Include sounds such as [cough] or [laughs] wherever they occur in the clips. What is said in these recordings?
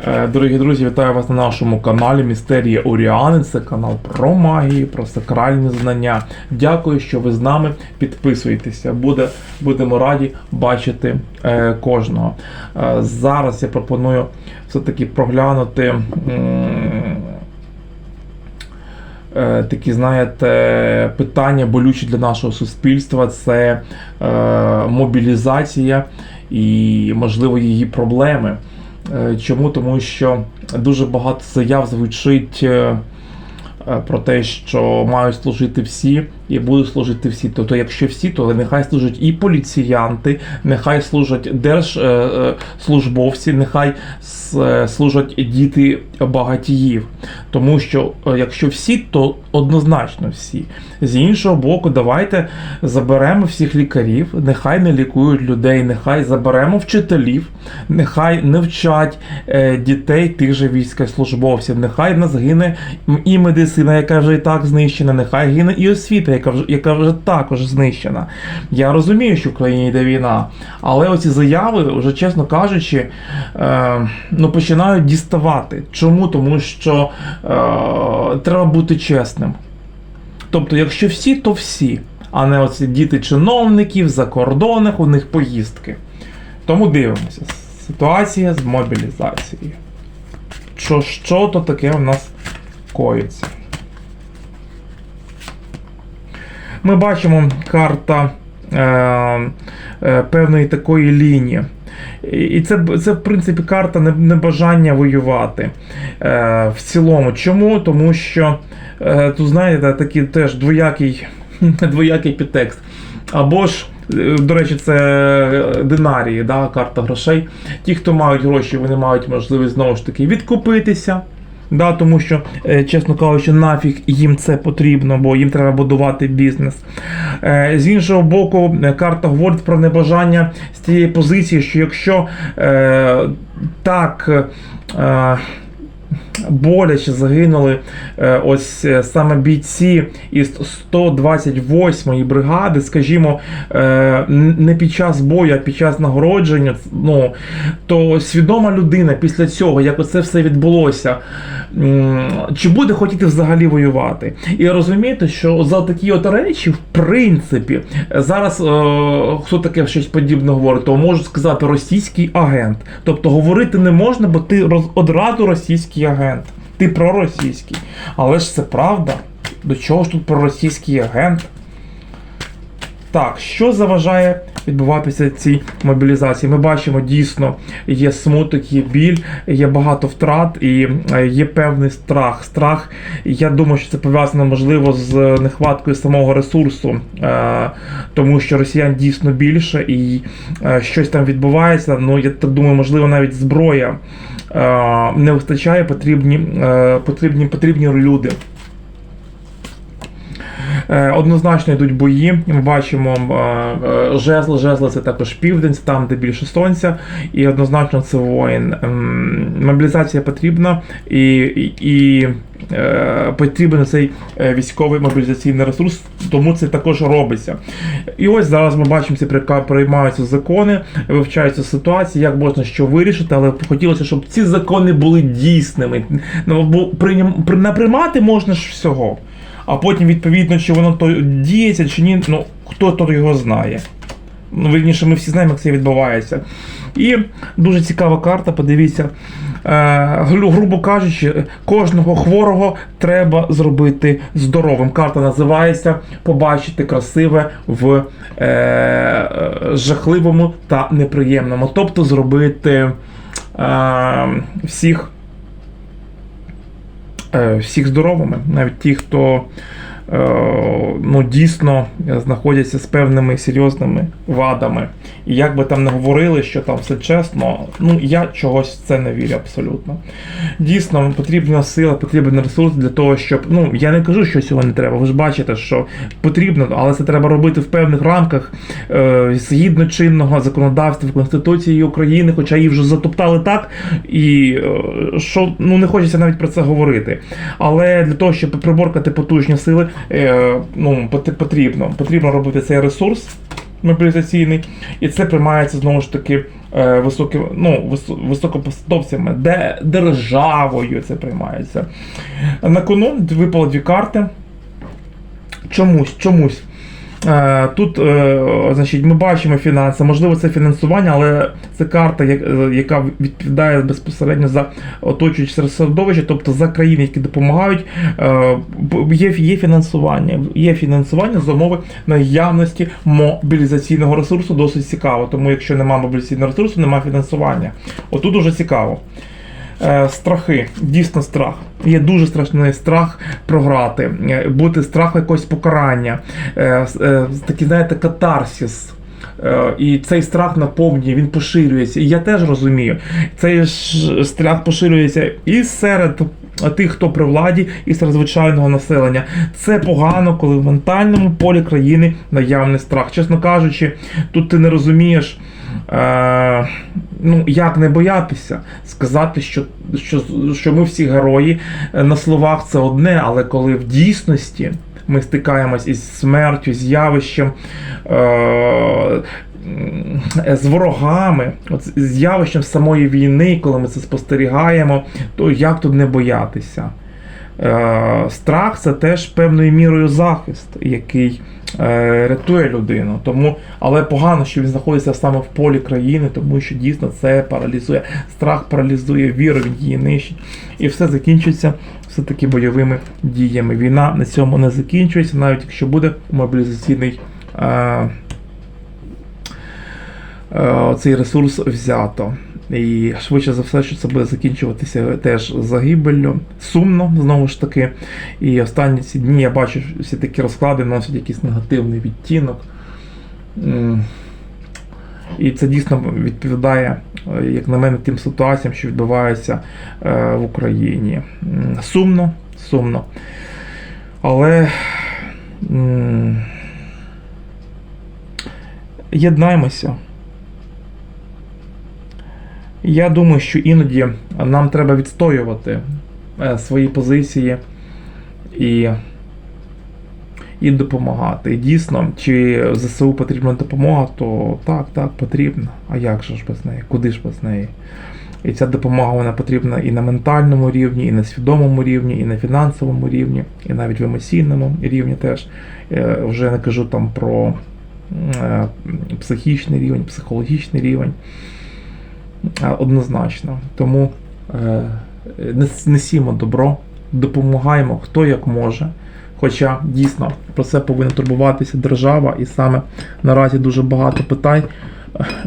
Е, Дорогі друзі, вітаю вас на нашому каналі Містерія Оріани. Це канал про магію, про сакральні знання. Дякую, що ви з нами. Підписуйтеся. Буде, будемо раді бачити е, кожного. Е, зараз я пропоную все-таки проглянути. е, Такі, знаєте, питання болючі для нашого суспільства це е, мобілізація і, можливо, її проблеми. Е, Чому? Тому що дуже багато заяв звучить е, про те, що мають служити всі і будуть служити всі. Тобто, якщо всі, то нехай служать і поліціянти, нехай служать держслужбовці, нехай е, служать діти багатіїв. Тому що е, якщо всі, то однозначно всі. З іншого боку, давайте заберемо всіх лікарів, нехай не лікують людей, нехай заберемо вчителів, нехай не вчать е, дітей тих же військовослужбовців, нехай нас гине і медицина, яка вже і так знищена, нехай гине і освіта, яка вже, яка вже також знищена. Я розумію, що в країні йде війна, але оці заяви, вже чесно кажучи, е, ну, починають діставати. Чому? Тому що е, треба бути чесним. Тобто, якщо всі, то всі, а не оці діти чиновників за кордонах, у них поїздки. Тому дивимося. Ситуація з мобілізацією. Що, що то таке в нас коїться? Ми бачимо карта е, е, певної такої лінії. І- це, це, в принципі, карта небажання воювати е, в цілому. Чому? Тому що е, тут, знаєте, такий теж двоякий, [laughs] двоякий підтекст. Або ж, е, до речі, це е, динарії, да, карта грошей. Ті, хто мають гроші, вони мають можливість знову ж таки відкупитися. Да, тому що, е, чесно кажучи, нафіг їм це потрібно, бо їм треба будувати бізнес. Е, З іншого боку, е, карта говорить про небажання з тієї позиції, що якщо так. Боляче загинули е, ось е, саме бійці із 128-ї бригади, скажімо, е, не під час бою, а під час нагородження. Ну, то свідома людина після цього, як оце все відбулося, чи буде хотіти взагалі воювати? І розумієте, що за такі от речі, в принципі, зараз хто таке щось подібне говорить, то можуть сказати російський агент. Тобто говорити не можна, бо ти одразу російський агент. Ти проросійський. Але ж це правда. До чого ж тут проросійський агент? Так, що заважає відбуватися цій мобілізації? Ми бачимо дійсно є смуток, є біль, є багато втрат і е, є певний страх. Страх, я думаю, що це пов'язано можливо з нехваткою самого ресурсу, е, тому що росіян дійсно більше і е, щось там відбувається. Ну я так думаю, можливо, навіть зброя не вистачає, потрібні, е, потрібні, потрібні люди. Е, Однозначно йдуть бої. Ми бачимо е, е, жезл. Жезл це також південь, там, де більше сонця, і однозначно це воїн. Ем, Мобілізація потрібна і, і, е, потрібен цей військовий мобілізаційний ресурс, тому це також робиться. І ось зараз ми бачимо, ці приймаються закони, вивчаються ситуації, як можна що вирішити, але хотілося, щоб ці закони були дійсними. Ну, бо наприймати можна ж всього. А потім, відповідно, чи воно то діється, чи ні, ну хто то його знає. Ну, вірніше, ми всі знаємо, як це відбувається. І дуже цікава карта, подивіться. Е, грубо кажучи, кожного хворого треба зробити здоровим. Карта називається Побачити красиве в е, е, жахливому та неприємному. Тобто зробити е, всіх всіх здоровими, навіть ті, хто е, ну, дійсно знаходяться з певними серйозними вадами. І як би там не говорили, що там все чесно, ну я чогось в це не вірю абсолютно. Дійсно, потрібна сила, потрібен ресурс для того, щоб. Ну, я не кажу, що цього не треба. Ви ж бачите, що потрібно, але це треба робити в певних рамках е, згідно чинного законодавства Конституції України, хоча її вже затоптали так, і е, що ну не хочеться навіть про це говорити. Але для того, щоб приборкати потужні сили, е, ну потрібно, потрібно робити цей ресурс мобілізаційний, і це приймається знову ж таки е, високі, ну, високопосадовцями, де державою це приймається. На кону випало дві карти. Чомусь, чомусь. Е, Тут, е, значить, ми бачимо фінанси, можливо, це фінансування, але це карта, е, яка відповідає безпосередньо за оточуюче середовище, тобто за країни, які допомагають. Є, є фінансування. Є фінансування за умови наявності мобілізаційного ресурсу, досить цікаво. Тому якщо немає мобілізаційного ресурсу, немає фінансування. Отут дуже цікаво. Е, страхи, дійсно страх. Є дуже страшний страх програти, е, бути страх якогось покарання, е, такий, знаєте, катарсіс. І цей страх наповнює, він поширюється. І я теж розумію, цей страх поширюється і серед тих, хто при владі, і серед звичайного населення. Це погано, коли в ментальному полі країни наявний страх. Чесно кажучи, тут ти не розумієш. Е, ну, як не боятися сказати, що, що, що ми всі герої е, на словах це одне, але коли в дійсності ми стикаємось із смертю, з явищем, е, з ворогами, от, з явищем самої війни, коли ми це спостерігаємо, то як тут не боятися? Е, страх це теж певною мірою захист, який е, рятує людину. Тому, але погано, що він знаходиться саме в полі країни, тому що дійсно це паралізує. Страх паралізує віру, він її нищить. І все закінчується все-таки бойовими діями. Війна на цьому не закінчується, навіть якщо буде мобілізаційний. Е, цей ресурс взято. І швидше за все, що це буде закінчуватися теж загибеллю. Сумно, знову ж таки. І останні ці дні я бачу, всі такі розклади носять якийсь негативний відтінок. І це дійсно відповідає, як на мене, тим ситуаціям, що відбуваються е, в Україні. Сумно, сумно. Але м, єднаймося. Я думаю, що іноді нам треба відстоювати е, свої позиції і, і допомагати. І дійсно, чи ЗСУ потрібна допомога, то так, так, потрібна. А як же ж без неї? Куди ж без неї? І ця допомога вона потрібна і на ментальному рівні, і на свідомому рівні, і на фінансовому рівні, і навіть в емоційному рівні теж. Е, Вже не кажу там про е, психічний рівень, психологічний рівень. Однозначно. Тому е, нес- несімо добро, допомагаємо хто як може. Хоча дійсно про це повинна турбуватися держава, і саме наразі дуже багато питань,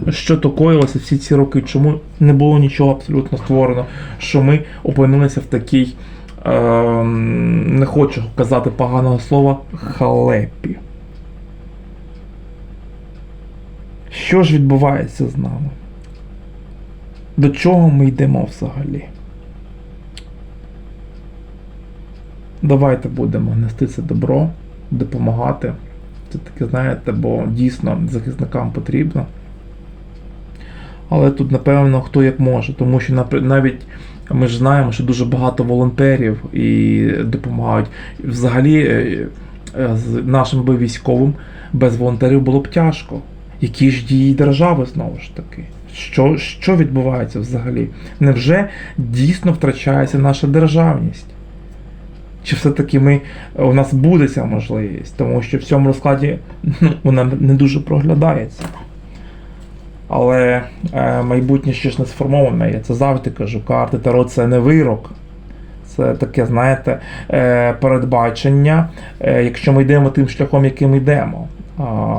що то коїлося всі ці роки, чому не було нічого абсолютно створено, що ми опинилися в такій, е, не хочу казати поганого слова, халепі. Що ж відбувається з нами? До чого ми йдемо взагалі? Давайте будемо нести це добро, допомагати. Це таке, знаєте, бо дійсно захисникам потрібно. Але тут, напевно, хто як може, тому що навіть ми ж знаємо, що дуже багато волонтерів і допомагають. Взагалі, е, е, нашим би військовим без волонтерів було б тяжко. Які ж дії держави знову ж таки? Що, що відбувається взагалі? Невже дійсно втрачається наша державність? Чи все-таки ми, у нас буде ця можливість? Тому що в цьому розкладі ну, вона не дуже проглядається. Але е, майбутнє ще ж не сформоване. Я це завжди кажу. Карти Таро це не вирок. Це таке, знаєте, е, передбачення, е, якщо ми йдемо тим шляхом, яким йдемо. А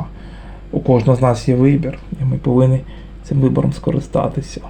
у кожного з нас є вибір, і ми повинні цим вибором скористатися.